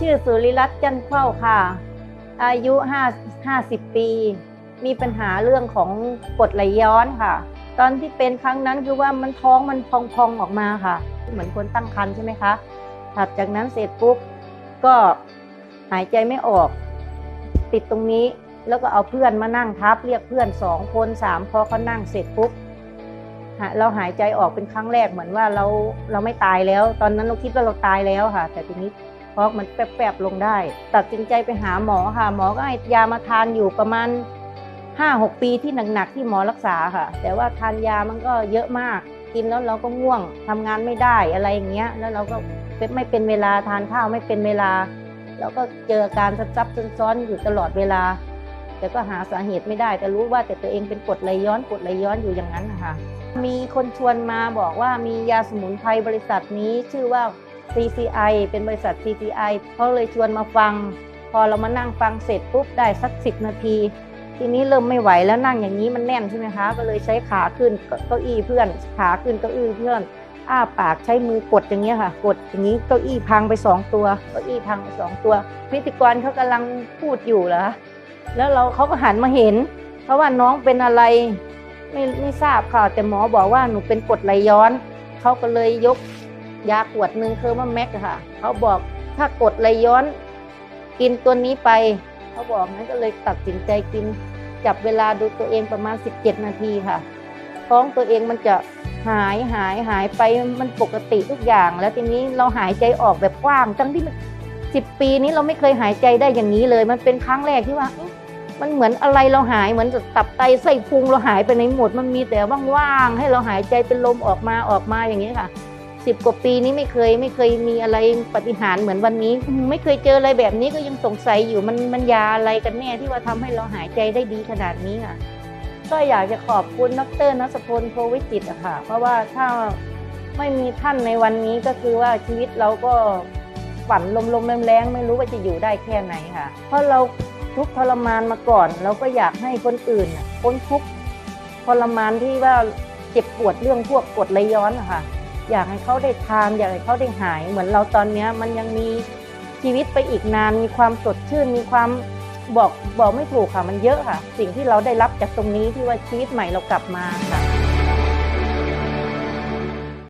ชื่อสุริรัตน์จันเข้าค่ะ อายุ5 50 ปี มีปัญหาเรื่องของกดไหลย้อนค่ะ ตอนที่เป็นครั้งนั้นคือว่ามันท้องมันพองๆออกมาค่ะ เหมือนคนตั้งครรภ์ใช่ไหมคะถัดจากนั้นเสร็จปุ๊บก็หายใจไม่ออก ติดตรงนี้แล้วก็เอาเพื่อนมานั่งทับ เรียกเพื่อนสองคนสามพอเขานั่งเสร็จปุ๊บเราหายใจออกเป็นครั้งแรกเหมือนว่าเราเราไม่ตายแล้ว ตอนนั้นเราคิดว่าเราตายแล้วค่ะ แต่ทีนี้ พอกมันแป๊บๆลงได้ ตัดสินใจไปหาหมอค่ะ หมอก็ให้ยามาทานอยู่ประมาณห้าหกปีที่หนักๆที่หมอรักษาค่ะ แต่ว่าทานยามันก็เยอะมาก กินแล้วเราก็ง่วงทำงานไม่ได้อะไรอย่างเงี้ย แล้วเราก็ไม่เป็นเวลาทานข้าวไม่เป็นเวลาแล้วก็เจออาการซับๆซ้อนๆอยู่ตลอดเวลา แต่ก็หาสาเหตุไม่ได้ แต่รู้ว่าแต่ตัวเองเป็นกดไหลย้อนกดไหลย้อนอยู่อย่างนั้นนะคะมีคนชวนมาบอกว่ามียาสมุนไพรบริษัทนี้ชื่อว่า CCI เป็นบริษัท CCI เขาเลยชวนมาฟัง พอเรามานั่งฟังเสร็จปุ๊บได้สักสิบนาที ทีนี้เริ่มไม่ไหวแล้วนั่งอย่างนี้มันแน่นใช่ไหมคะ ก็เลยใช้ขาขึ้นเก้าอี้เพื่อน ขาขึ้นเก้าอี้เพื่อน อ้าปากใช้มือกดอย่างเงี้ยค่ะ กดอย่างนี้เก้าอี้พังไปสองตัวเก้าอี้พังไปสองตัว พิธีกรเขากำลังพูดอยู่เหรอแล้วเราเขาก็หันมาเห็น เพราะว่าน้องเป็นอะไรไม่ไม่ทราบค่ะ แต่หมอบอกว่าหนูเป็นกดไหลย้อนเขาก็เลยยก ยาขวดหนึ่งคือว่าแม็กค่ะ เขาบอกถ้ากดไหลย้อน กินตัวนี้ไป เขาบอกงั้นก็เลยตัดสินใจกิน จับเวลาดูตัวเองประมาณ 17 นาทีค่ะ ท้องตัวเองมันจะหายหายหายไปมันปกติทุกอย่าง แล้วทีนี้เราหายใจออกแบบกว้างทั้งที่สิบปีนี้เราไม่เคยหายใจได้อย่างนี้เลย มันเป็นครั้งแรกที่ว่ามันเหมือนอะไรเราหายเหมือนตับไตไส้พุงเราหายไปในหมด มันมีแต่ว่างๆให้เราหายใจเป็นลมออกมาออกมาอย่างนี้ค่ะ สิบกว่าปีนี้ไม่เคยไม่เคยมีอะไรปฏิหารเหมือนวันนี้ ไม่เคยเจออะไรแบบนี้ก็ยังสงสัยอยู่มันมันยาอะไรกันแน่ที่ว่าทำให้เราหายใจได้ดีขนาดนี้ค่ะ ก็อยากจะขอบคุณดรนัสพลโพวิจิตอะค่ะ เพราะว่าถ้าไม่มีท่านในวันนี้ก็คือว่าชีวิตเราก็ฝันลมๆแรงๆไม่รู้ว่าจะอยู่ได้แค่ไหนค่ะ เพราะเราทุกทรมานมาก่อน เราก็อยากให้คนอื่นพ้นทุกทรมานที่ว่าเจ็บปวดเรื่องพวกกดไหลย้อนอะค่ะ อยากให้เขาได้ทานอยากให้เขาได้หาย เหมือนเราตอนเนี้ยมันยังมีชีวิตไปอีกนานมีความสดชื่นมีความบอกบอกไม่ถูกค่ะมันเยอะค่ะ สิ่งที่เราได้รับจากตรงนี้ที่ว่าชีวิตใหม่เรากลับมาค่ะ